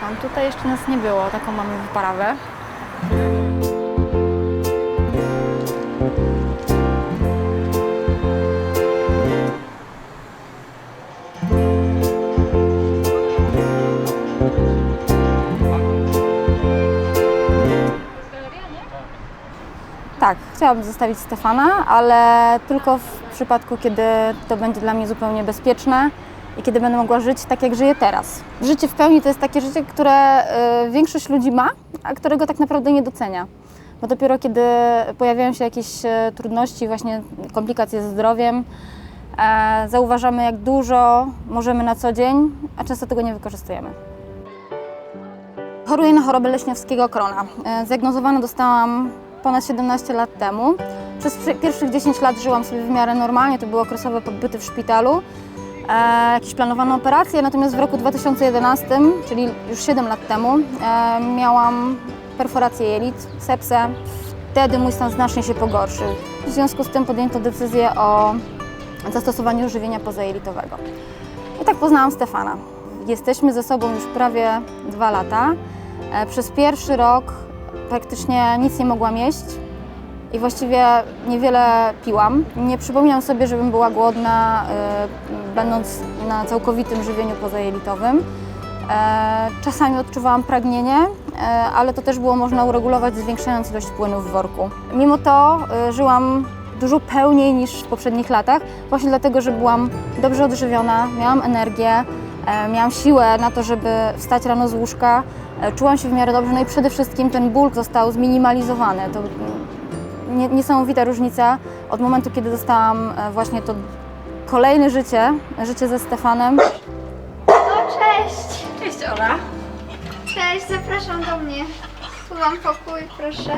Stefan? Tutaj jeszcze nas nie było, taką mamy wyprawę. Tak, chciałabym zostawić Stefana, ale tylko w przypadku, kiedy to będzie dla mnie zupełnie bezpieczne i kiedy będę mogła żyć tak, jak żyję teraz. Życie w pełni to jest takie życie, które y, większość ludzi ma, a którego tak naprawdę nie docenia. Bo dopiero kiedy pojawiają się jakieś e, trudności, właśnie komplikacje ze zdrowiem, e, zauważamy, jak dużo możemy na co dzień, a często tego nie wykorzystujemy. Choruję na chorobę leśniowskiego krona. E, Zdiagnozowane dostałam ponad 17 lat temu. Przez pierwszych 10 lat żyłam sobie w miarę normalnie, to były okresowe pobyty w szpitalu, e, jakieś planowane operacje, natomiast w roku 2011, czyli już 7 lat temu, e, miałam perforację jelit, sepsę. Wtedy mój stan znacznie się pogorszył. W związku z tym podjęto decyzję o zastosowaniu żywienia pozajelitowego. I tak poznałam Stefana. Jesteśmy ze sobą już prawie dwa lata. E, Przez pierwszy rok praktycznie nic nie mogłam jeść i właściwie niewiele piłam. Nie przypominam sobie, żebym była głodna, e, będąc na całkowitym żywieniu pozajelitowym. E, Czasami odczuwałam pragnienie, e, ale to też było można uregulować zwiększając ilość płynów w worku. Mimo to e, żyłam dużo pełniej niż w poprzednich latach, właśnie dlatego, że byłam dobrze odżywiona, miałam energię, e, miałam siłę na to, żeby wstać rano z łóżka, czułam się w miarę dobrze, no i przede wszystkim ten ból został zminimalizowany. To niesamowita różnica od momentu, kiedy dostałam e, właśnie to kolejne życie, życie ze Stefanem. O, cześć! Cześć Ola. Cześć, zapraszam do mnie. Tu mam pokój, proszę.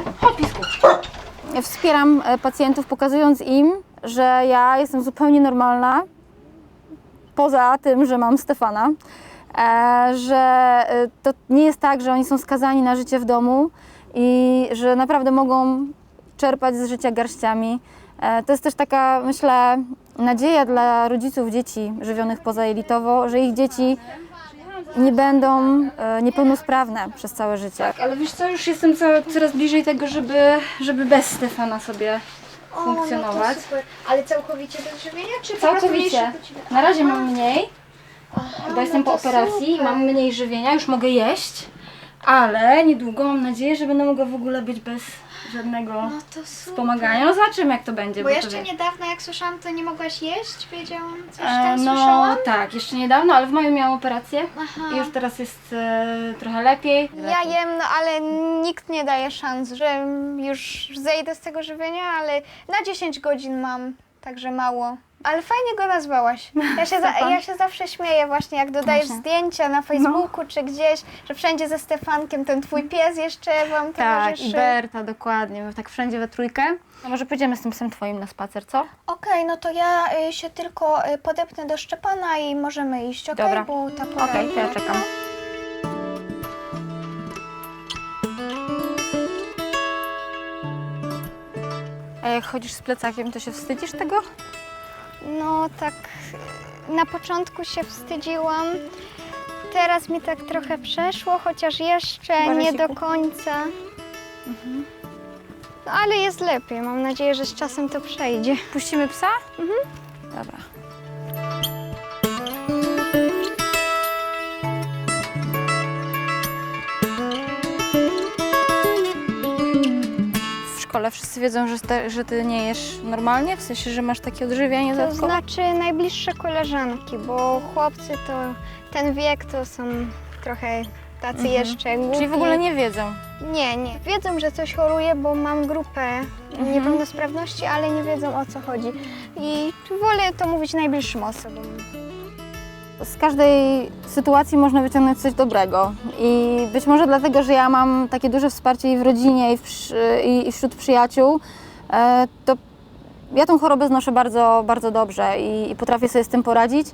Wspieram e, pacjentów, pokazując im, że ja jestem zupełnie normalna, poza tym, że mam Stefana, e, że to nie jest tak, że oni są skazani na życie w domu i że naprawdę mogą czerpać z życia garściami. E, To jest też taka, myślę, nadzieja dla rodziców dzieci żywionych pozajelitowo, że ich dzieci nie będą e, niepełnosprawne przez całe życie. Ale wiesz co, już jestem co, coraz bliżej tego, żeby, żeby bez Stefana sobie funkcjonować. O, no super. Ale całkowicie bez żywienia, czy Całkowicie. Na razie mam mniej, bo jestem no po to operacji, super. mam mniej żywienia, już mogę jeść, ale niedługo mam nadzieję, że będę mogła w ogóle być bez żadnego No to super. wspomagania. No zobaczymy jak to będzie. Bo to jeszcze wiesz. niedawno, jak słyszałam, to nie mogłaś jeść, wiedziałam, coś E, tam No słyszałam. tak, jeszcze niedawno, ale w maju miałam operację Aha. i już teraz jest e, trochę lepiej. Ja jem, no ale nikt nie daje szans, że już zejdę z tego żywienia, ale na 10 godzin mam, także mało. Ale fajnie go nazwałaś. Ja się, za, ja się zawsze śmieję właśnie, jak dodajesz Proszę. zdjęcia na Facebooku czy gdzieś, że wszędzie ze Stefankiem ten twój pies jeszcze wam Tak, towarzyszy. i Berta, dokładnie. My tak wszędzie we trójkę. A może pójdziemy z tym psem twoim na spacer, co? Okej, no to ja y, się tylko y, podepnę do Szczepana i możemy iść, okej? Dobra. Bo ta pora... Okej, to ja czekam. A jak chodzisz z plecakiem, to się wstydzisz tego? No tak na początku się wstydziłam. Teraz mi tak trochę przeszło, chociaż jeszcze nie do końca. No ale jest lepiej. Mam nadzieję, że z czasem to przejdzie. Puścimy psa? Mhm. Dobra. Szkole wszyscy wiedzą, że, sta- że ty nie jesz normalnie, w sensie, że masz takie odżywianie To dodatkowe? znaczy najbliższe koleżanki, bo chłopcy to ten wiek to są trochę tacy jeszcze głupi. Czyli w ogóle nie wiedzą. Nie, nie. Wiedzą, że coś choruję, bo mam grupę niepełnosprawności, ale nie wiedzą o co chodzi. I wolę to mówić najbliższym osobom. Z każdej sytuacji można wyciągnąć coś dobrego. I być może dlatego, że ja mam takie duże wsparcie i w rodzinie, i, w, i, i wśród przyjaciół, e, to ja tą chorobę znoszę bardzo, bardzo dobrze i, i potrafię sobie z tym poradzić.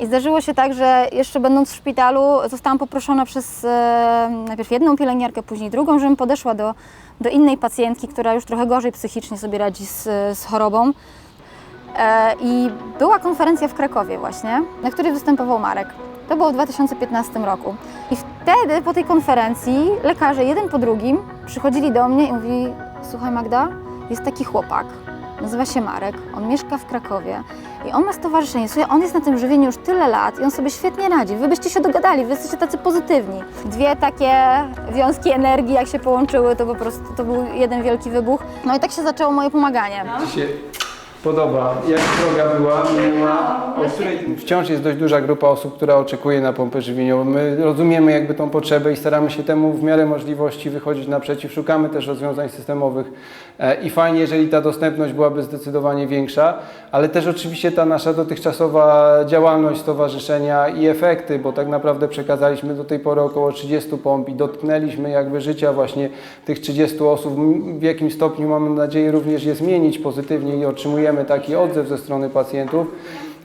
I zdarzyło się tak, że jeszcze będąc w szpitalu zostałam poproszona przez e, najpierw jedną pielęgniarkę, później drugą, żebym podeszła do, do innej pacjentki, która już trochę gorzej psychicznie sobie radzi z, z chorobą. E, I była konferencja w Krakowie właśnie, na której występował Marek. To było w 2015 roku. I wtedy po tej konferencji lekarze jeden po drugim przychodzili do mnie i mówili: Słuchaj, Magda, jest taki chłopak, nazywa się Marek, on mieszka w Krakowie i on ma stowarzyszenie. Słuchaj, on jest na tym żywieniu już tyle lat i on sobie świetnie radzi. Wy byście się dogadali, wy jesteście tacy pozytywni. Dwie takie wiązki energii, jak się połączyły, to po prostu to był jeden wielki wybuch. No i tak się zaczęło moje pomaganie. się podoba. Jak droga była, minęła, o której wciąż jest dość duża grupa osób, która oczekuje na pompę żywieniową. My rozumiemy jakby tą potrzebę i staramy się temu w miarę możliwości wychodzić naprzeciw. Szukamy też rozwiązań systemowych e, i fajnie, jeżeli ta dostępność byłaby zdecydowanie większa, ale też oczywiście ta nasza dotychczasowa działalność stowarzyszenia i efekty, bo tak naprawdę przekazaliśmy do tej pory około 30 pomp i dotknęliśmy jakby życia właśnie tych 30 osób. W jakim stopniu mamy nadzieję również je zmienić pozytywnie i otrzymujemy taki odzew ze strony pacjentów.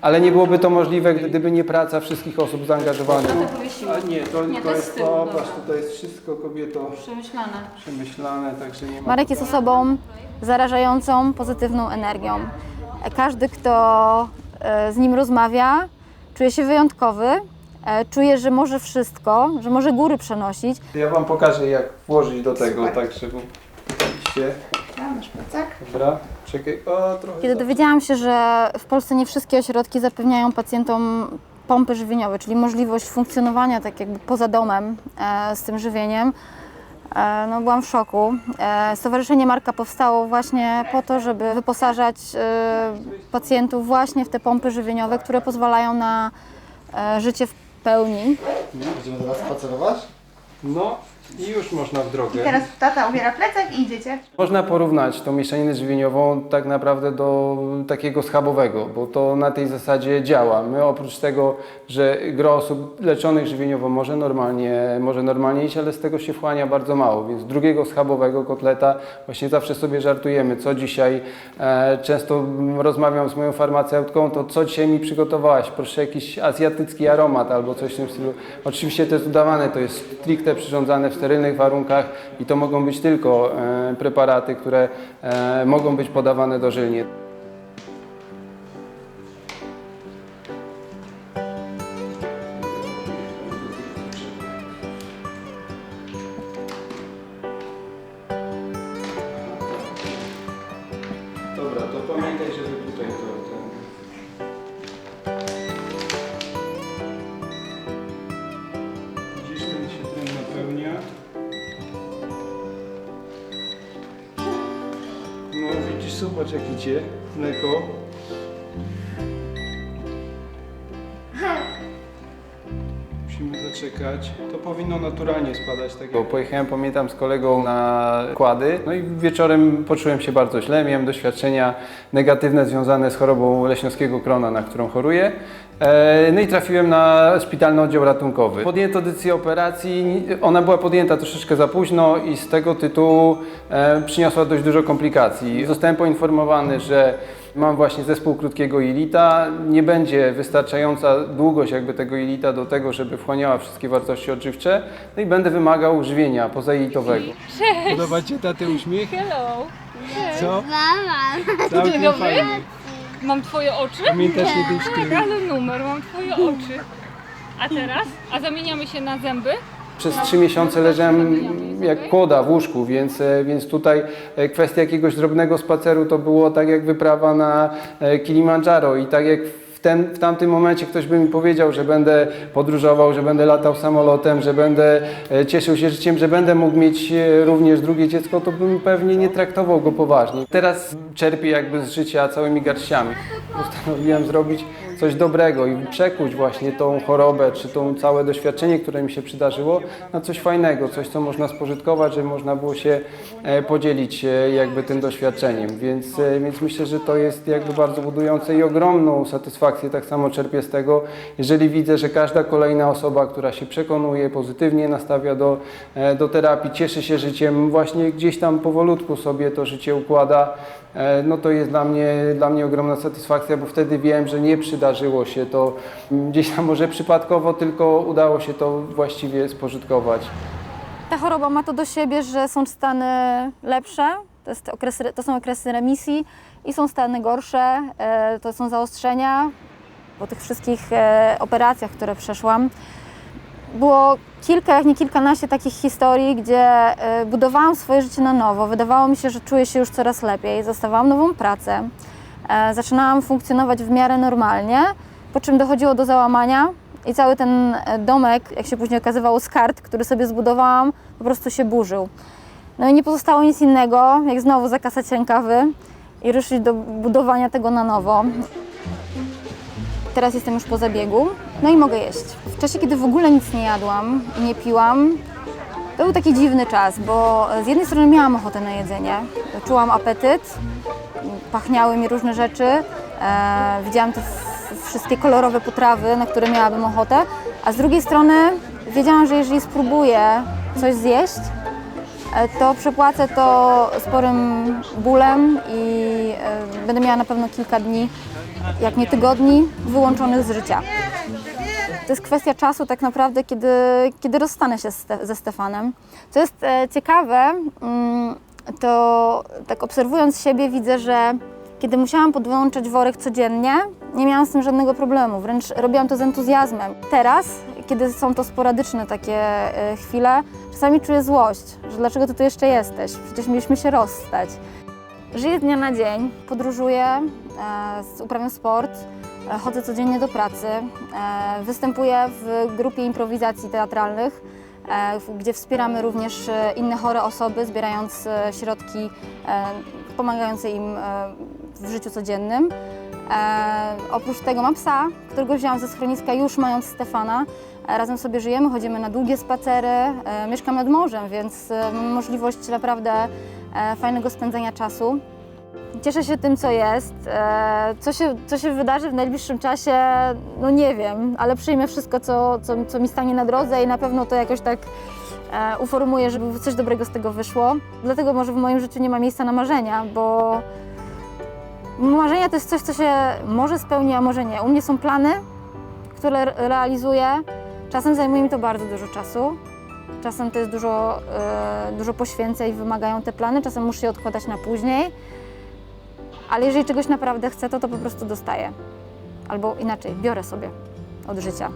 Ale nie byłoby to możliwe, gdyby nie praca wszystkich osób zaangażowanych. A nie, to, Nie, to to jest jest, popatrz, wszystko kobieto Przemyślane. przemyślane, także nie ma... Marek jest osobą zarażającą pozytywną energią. Każdy, kto e, z nim rozmawia, czuje się wyjątkowy, e, czuje, że może wszystko, że może góry przenosić. Ja Wam pokażę jak włożyć do tego, tak żeby... Oczywiście. Masz plecak? Dobra, czekaj, o trochę... Kiedy za- dowiedziałam się, że w Polsce nie wszystkie ośrodki zapewniają pacjentom pompy żywieniowe, czyli możliwość funkcjonowania tak jakby poza domem e, z tym żywieniem, e, no byłam w szoku. E, Stowarzyszenie Marka powstało właśnie po to, żeby wyposażać e, pacjentów właśnie w te pompy żywieniowe, które pozwalają na e, życie w pełni. Będziemy teraz spacerować? No i już można w drogę. Teraz tata ubiera plecak i idziecie. Można porównać tą mieszaninę żywieniową tak naprawdę do takiego schabowego, bo to na tej zasadzie działa. My oprócz tego, że gro osób leczonych żywieniowo może normalnie, może normalnie iść, ale z tego się wchłania bardzo mało, więc drugiego schabowego kotleta właśnie zawsze sobie żartujemy, co dzisiaj, e, często rozmawiam z moją farmaceutką, to co dzisiaj mi przygotowałaś, proszę jakiś azjatycki aromat albo coś w tym stylu. Oczywiście to jest udawane, to jest stricte przyrządzane w sterylnych warunkach i to mogą być tylko e, preparaty, które e, mogą być podawane dożylnie. Zobacz jak idzie To powinno naturalnie spadać tak. Pojechałem, pamiętam, z kolegą na kłady. No i wieczorem poczułem się bardzo źle. Miałem doświadczenia negatywne związane z chorobą leśniowskiego krona, na którą choruję. E, No i trafiłem na szpitalny oddział ratunkowy. Podjęto decyzję operacji. Ona była podjęta troszeczkę za późno i z tego tytułu e, przyniosła dość dużo komplikacji. Zostałem poinformowany, że Mam właśnie zespół krótkiego jelita. Nie będzie wystarczająca długość jakby tego jelita do tego, żeby wchłaniała wszystkie wartości odżywcze. No i będę wymagał żywienia pozajelitowego. Podoba Ci taty uśmiech? Hello. Co? Całkiem dobry. fajny. Mam twoje oczy? Pamiętasz ty? Ale numer, mam twoje oczy. A teraz? A zamieniamy się na zęby? Przez trzy miesiące leżałem jak kłoda w łóżku, więc, e, więc tutaj e, kwestia jakiegoś drobnego spaceru to było tak jak wyprawa na e, Kilimandżaro i tak jak w, ten, w tamtym momencie ktoś by mi powiedział, że będę podróżował, że będę latał samolotem, że będę cieszył się życiem, że będę mógł mieć również drugie dziecko, to bym pewnie nie traktował go poważnie. Teraz czerpię jakby z życia całymi garściami. Postanowiłem zrobić coś dobrego i przekuć właśnie tą chorobę, czy tą całe doświadczenie, które mi się przydarzyło, na coś fajnego, coś, co można spożytkować, żeby można było się e, podzielić e, jakby tym doświadczeniem. Więc, e, więc myślę, że to jest jakby bardzo budujące i ogromną satysfakcję tak samo czerpię z tego, jeżeli widzę, że każda kolejna osoba, która się przekonuje, pozytywnie nastawia do, do terapii, cieszy się życiem, właśnie gdzieś tam powolutku sobie to życie układa, no to jest dla mnie, dla mnie ogromna satysfakcja, bo wtedy wiem, że nie przydarzyło się to gdzieś tam może przypadkowo, tylko udało się to właściwie spożytkować. Ta choroba ma to do siebie, że są stany lepsze, to, jest to są okresy remisji i są stany gorsze, e, to są zaostrzenia po tych wszystkich e, operacjach, które przeszłam. było kilka, jak nie kilkanaście takich historii, gdzie e, budowałam swoje życie na nowo. Wydawało mi się, że czuję się już coraz lepiej. Zostawałam nową pracę. E, Zaczynałam funkcjonować w miarę normalnie, po czym dochodziło do załamania i cały ten e, domek, jak się później okazywało z kart, który sobie zbudowałam, po prostu się burzył. No i nie pozostało nic innego, jak znowu zakasać rękawy i ruszyć do budowania tego na nowo. Teraz jestem już po zabiegu, no i mogę jeść. W czasie, kiedy w ogóle nic nie jadłam i nie piłam, to był taki dziwny czas, bo z jednej strony miałam ochotę na jedzenie, czułam apetyt, pachniały mi różne rzeczy, e, widziałam te wszystkie kolorowe potrawy, na które miałabym ochotę, a z drugiej strony wiedziałam, że jeżeli spróbuję coś zjeść, e, to przepłacę to sporym bólem i e, będę miała na pewno kilka dni, jak nie tygodni, wyłączonych z życia. To jest kwestia czasu tak naprawdę, kiedy, kiedy rozstanę się ze Stefanem. Co jest e, ciekawe, mm, to tak obserwując siebie widzę, że kiedy musiałam podłączać worek codziennie, nie miałam z tym żadnego problemu, wręcz robiłam to z entuzjazmem. Teraz, kiedy są to sporadyczne takie e, chwile, czasami czuję złość, że dlaczego ty tu jeszcze jesteś, przecież mieliśmy się rozstać. Żyję z dnia na dzień, podróżuję, e, uprawiam sport, chodzę codziennie do pracy, e, występuję w grupie improwizacji teatralnych, e, gdzie wspieramy również e, inne chore osoby, zbierając e, środki e, pomagające im e, w życiu codziennym. E, oprócz tego mam psa, którego wzięłam ze schroniska już mając Stefana. E, razem sobie żyjemy, chodzimy na długie spacery, e, mieszkam nad morzem, więc e, mam możliwość naprawdę e, fajnego spędzania czasu. Cieszę się tym, co jest. E, Co się, co się wydarzy w najbliższym czasie, no nie wiem, ale przyjmę wszystko, co, co, co mi stanie na drodze i na pewno to jakoś tak e, uformuję, żeby coś dobrego z tego wyszło. Dlatego może w moim życiu nie ma miejsca na marzenia, bo marzenia to jest coś, co się może spełni, a może nie. U mnie są plany, które re- realizuję. Czasem zajmuje mi to bardzo dużo czasu. Czasem to jest dużo, e, dużo poświęceń i wymagają te plany, czasem muszę je odkładać na później. Ale jeżeli czegoś naprawdę chcę, to to po prostu dostaję. Albo inaczej, biorę sobie od życia.